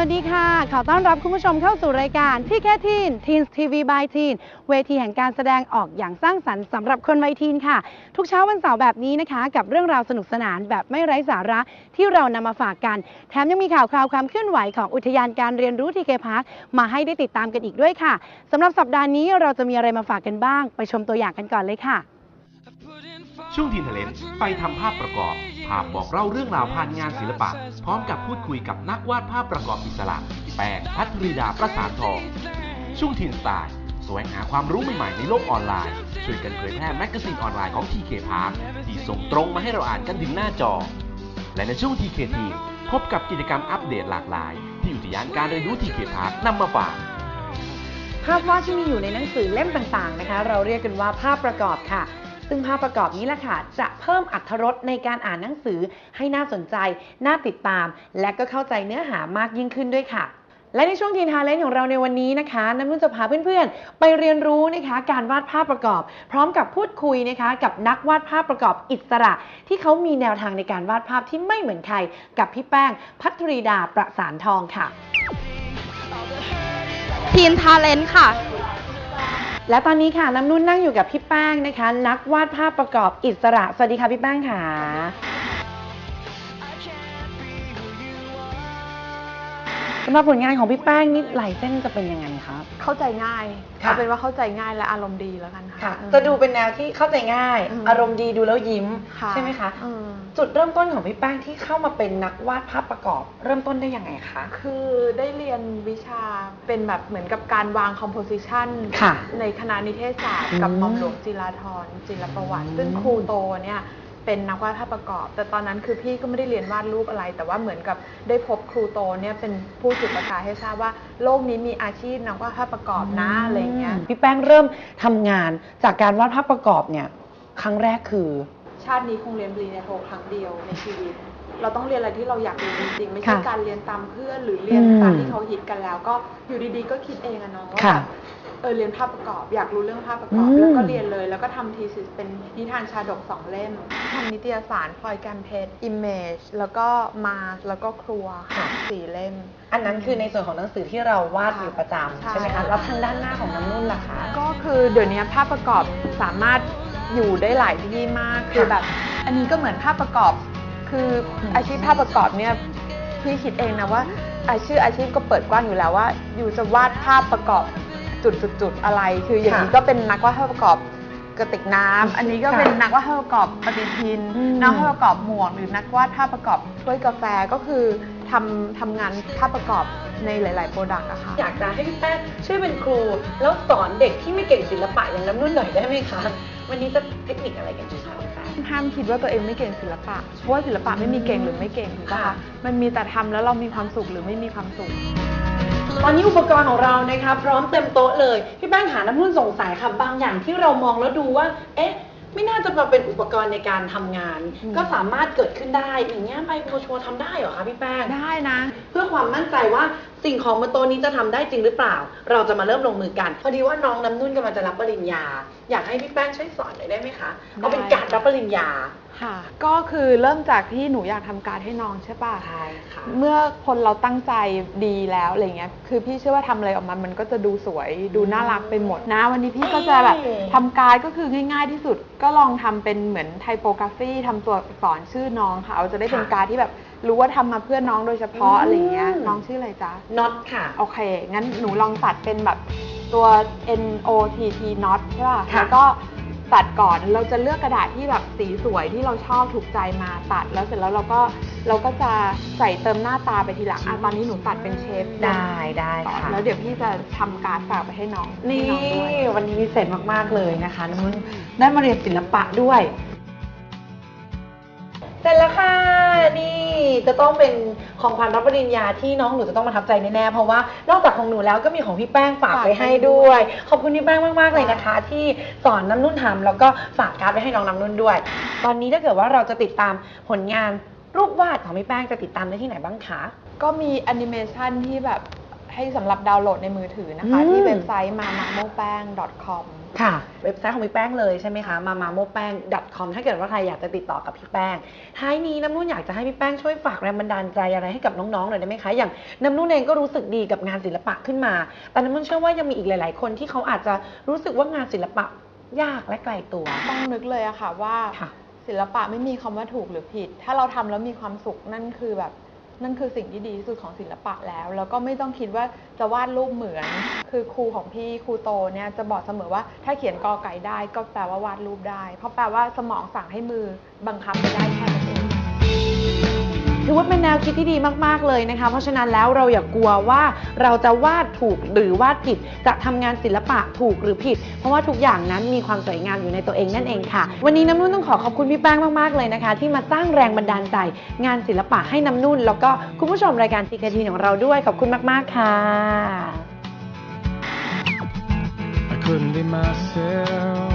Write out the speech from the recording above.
สวัสดีค่ะ ขอต้อนรับคุณผู้ชมเข้าสู่รายการที่แค่ทีน Teens TV by Teen เวทีแห่งการแสดงออกอย่างสร้างสรรค์สำหรับคนวัยทีนค่ะ ทุกเช้าวันเสาร์แบบนี้นะคะ กับเรื่องราวสนุกสนานแบบไม่ไร้สาระที่เรานำมาฝากกัน แถมยังมีข่าวคราวความเคลื่อนไหวของอุทยานการเรียนรู้ทีเคพาร์คมาให้ได้ติดตามกันอีกด้วยค่ะสำหรับสัปดาห์นี้เราจะมีอะไรมาฝากกันบ้าง ไปชมตัวอย่างกันก่อนเลยค่ะ ช่วงทีนเทเลนไปทำภาพประกอบ ภาพบอกเล่าเรื่องราวผ่านงานศิลปะ พร้อมกับพูดคุยกับนักวาดภาพประกอบอิสระ แป้งพัทรีดาประสานทอง ช่วงทีนสไตล์แสวงหาความรู้ใหม่ ๆ ในโลกออนไลน์ ช่วยกันเผยแพร่แมกกาซีนออนไลน์ของ TK Park ที่ส่งตรงมาให้เราอ่านกันถึงหน้าจอ และในช่วง TK t ทีพบกับกิจกรรมอัปเดตหลากหลาย ที่อุทยานการเรียนรู้ TK Park นำมาฝากภาพวาดที่มีอยู่ในหนังสือเล่มต่างๆนะคะ เราเรียกกันว่าภาพประกอบค่ะ ซึ่งภาพประกอบนี้แหละค่ะจะเพิ่มอรรถรสในการอ่านหนังสือให้น่าสนใจ น่าติดตาม และก็เข้าใจเนื้อหามากยิ่งขึ้นด้วยค่ะและในช่วงทีนทาเลนของเราในวันนี้นะคะน้ำนุ่นจะพาเพื่อนๆ ไปเรียนรู้นะคะ การวาดภาพประกอบ พร้อมกับพูดคุยนะคะ กับนักวาดภาพประกอบอิสระ ที่เขามีแนวทางในการวาดภาพที่ไม่เหมือนใคร กับพี่แป้ง พัทรีดาประสานทองค่ะ ทีนทาเลนค่ะ และตอนนี้ค่ะน้ำนุ่นนั่งอยู่กับพี่แป้งนะคะ นักวาดภาพประกอบอิสระ สวัสดีค่ะพี่แป้งค่ะ สำหรับผลงานของพี่แป้งนี่ลายเส้นจะเป็นยังไงคะเข้าใจง่ายค่ะ เอาเป็นว่าเข้าใจง่ายและอารมณ์ดีแล้วกันค่ะค่ะอืมจะดูเป็นแนวที่เข้าใจง่าย อืม อารมณ์ดีดูแล้วยิ้มค่ะใช่ไหมคะ อืมจุดเริ่มต้นของพี่แป้งที่เข้ามาเป็นนักวาดภาพประกอบ เริ่มต้นได้ยังไงคะ คือได้เรียนวิชาเป็นแบบเหมือนกับการวางคอมโพสิชันค่ะในคณะนิเทศศาสตร์อืมกับหม่อมหลวงจิราธรจิรประวัติอืมซึ่งครูโตเนี่ย เป็นนักวาดภาพประกอบ แต่ตอนนั้นคือพี่ก็ไม่ได้เรียนวาดรูปอะไร แต่ว่าเหมือนกับได้พบครูโตเนี่ยเป็นผู้จุดประกายให้ทราบว่าโลกนี้มีอาชีพนักวาดภาพประกอบนะอะไรอย่างเงี้ยพี่แป้งเริ่มทำงานจากการวาดภาพประกอบเนี่ยครั้งแรกคือชาตินี้คงเรียนปริญญาโทครั้งเดียวในชีวิต เราต้องเรียนอะไรที่เราอยากเรียนจริงๆ ไม่ใช่ค่ะการเรียนตามเพื่อนหรือเรียนอืมตามที่เขาฮิตกันแล้ว ก็อยู่ดีๆ ก็คิดเองอะเนาะว่าค่ะแบบ เออเรียนภาพประกอบ อยากรู้เรื่องภาพประกอบ อืม แล้วก็เรียนเลย แล้วก็ทำทีสิสเป็นนิทานชาดกสองเล่มทำนิตยสารพลอยการเพชรอิมเมจแล้วก็มาแล้วก็ครัวค่ะสี่เล่ม อันนั้นคือในส่วนของหนังสือที่เราวาดอยู่ประจำใช่ใช่ไหมคะแล้วทางด้านหน้าของน้ำนุ่นล่ะคะ ก็คือเดี๋ยวนี้ภาพประกอบสามารถอยู่ได้หลายที่มาก คือแบบ อันนี้ก็เหมือนภาพประกอบ คืออมอาชีพภาพประกอบเนี่ยพี่คิดเองนะว่าอาชีพอาชีพก็เปิดกว้างอยู่แล้วว่า อยู่จะวาดภาพประกอบจุดจุด จุดๆๆอะไร คืออย่างนี้ก็เป็นนักวาดภาพประกอบกระติกน้ำอันนี้ก็เป็นนักวาดภาพประกอบปฏิทิน อืม นักวาดภาพประกอบหมวกหรือนักวาดภาพประกอบถ้วยกาแฟก็คือทำทำงานภาพประกอบในหลาย ๆ โปรดักต์อะค่ะ อยากจะให้พี่แป้งช่วยเป็นครู แล้วสอนเด็กที่ไม่เก่งศิลปะอย่างน้ำนุ่นหน่อยได้ไหมคะ วันนี้จะเทคนิคอะไรกันดีคะพี่แป้ง ห้ามคิดว่าตัวเองไม่เก่งศิลปะ เพราะว่าศิลปะไม่มีเก่งหรือไม่เก่งถูกปะค่ะ คะมันมีแต่ทำแล้วเรามีความสุขหรือไม่มีความสุขต อนนี้อุปกรณ์ของเรานะคะพร้อมเต็มโต๊ะเลย พี่แป้งหาน้ำนุ่นสงสัยค่ะบางอย่างที่เรามองแล้วดูว่า เอ๊ะ ไม่น่าจะมาเป็นอุปกรณ์ในการทำงานอืมก็สามารถเกิดขึ้นได้อย่างเงี้ยใบโพชัวร์ทำได้เหรอคะพี่แป้ง ได้นะ เพื่อความมั่นใจว่าสิ่งของบนโต๊ะนี้จะทำได้จริงหรือเปล่า เราจะมาเริ่มลงมือกัน พอดีว่าน้องน้ำนุ่นกำลังจะรับปริญญา อยากให้พี่แป้งช่วยสอนหน่อยได้ไหมคะเอาเป็นได้ การรับปริญญา ค่ะ ก็คือเริ่มจากที่หนูอยากทำการดให้น้องใช่ปะใช่ค่ะ เมื่อคนเราตั้งใจดีแล้วอะไรเงี้ย คือพี่เชื่อว่าทำอะไรออกมา มันก็จะดูสวย ดูน่ารักไปหมดนะ วันนี้พี่ก็จะแบบเอ้ยทำการดก็คือง่าย ๆที่สุด ก็ลองทำเป็นเหมือนไทโปกราฟีทำตัวอักษรชื่อน้องค่ะ เอาจะได้เป็นการดที่แบบรู้ว่าทำมาเพื่อน้องโดยเฉพาะอะไรเงี้ย น้องชื่ออะไรจ๊ะ น็อตค่ะ โอเค งั้นหนูลองตัดเป็นแบบตัว N O T T not ใช่ป่ะ ค่ะ แล้วก็ ตัดก่อนเราจะเลือกกระดาษที่แบบสีสวยที่เราชอบถูกใจมาตัดแล้วเสร็จแล้วเราก็เราก็จะใส่เติมหน้าตาไปทีหลังอะตอนนี้หนูตัดเป็นเชฟได้ได้ก่อนค่ะ แล้วเดี๋ยวพี่จะทำการดฝากไปให้น้องนี่ให้องด้วย วันนี้พิเศษมาก ๆ เลยนะคะน้ำนุ่นได้มาเรียนศิลปะด้วย เสร็จแล้วค่ะ นี่จะต้องเป็นของขวัญรับปริญญาที่น้องหนูจะต้องประทับใจแน่ๆเพราะว่านอกจากของหนูแล้วก็มีของพี่แป้งฝากไปให้ด้วย ขอบคุณพี่แป้งมากๆเลยนะคะ ที่สอนน้ำนุ่นทำแล้วก็ฝากการ์ดไปให้น้องน้ำนุ่นด้วย ตอนนี้ถ้าเกิดว่าเราจะติดตามผลงานรูปวาดของพี่แป้งจะติดตามได้ที่ไหนบ้างคะ ก็มีแอนิเมชันที่แบบให้สำหรับดาวน์โหลดในมือถือนะคะ อืม ที่เว็บไซต์ mamamoeng.com a m a m o p a n g c o m ค่ะ เว็บไซต์ของพี่แป้งเลยใช่ไหมคะมามาโมแป้ง .com ถ้าเกิดว่าใครอยากจะติดต่อกับพี่แป้ง ท้ายนี้น้ำนุ่นอยากจะให้พี่แป้งช่วยฝากแรงบันดาลใจอะไรให้กับน้องๆหน่อยได้ไหมคะอย่างน้ำนุ่นเองก็รู้สึกดีกับงานศิลปะขึ้นมา แต่น้ำนุ่นเชื่อว่ายังมีอีกหลาย ๆ คนที่เขาอาจจะรู้สึกว่างานศิลปะยากและไกลตัว ต้องนึกเลยอะค่ะว่าค่ะ ศิลปะไม่มีคำว่าถูกหรือผิด ถ้าเราทำแล้วมีความสุขนั่นคือแบบ นั่นคือสิ่งที่ดีที่สุดของศิลปะแล้ว แล้วก็ไม่ต้องคิดว่าจะวาดรูปเหมือน คือครูของพี่ครูโตเนี่ยจะบอกเสมอว่าถ้าเขียนกอไก่ได้ก็แปลว่าวาดรูปได้ เพราะแปลว่าสมองสั่งให้มือบังคับไปได้แค่ ถือว่าเป็นแนวคิดที่ดีมาก ๆ เลยนะคะ เพราะฉะนั้นแล้วเราอย่ากกลัวว่าเราจะวาดถูกหรือวาดผิด จะทำงานศิลปะถูกหรือผิด เพราะว่าทุกอย่างนั้นมีความสวยงามอยู่ในตัวเองนั่นเองค่ะ วันนี้น้ำนุ่นต้องขอขอบคุณพี่แป้งมาก ๆ เลยนะคะ ที่มาสร้างแรงบันดาลใจ งานศิลปะให้น้ำนุ่น แล้วก็คุณผู้ชมรายการทีกทีของเราด้วยขอบคุณมาก ๆ ค่ะ I couldn't be myself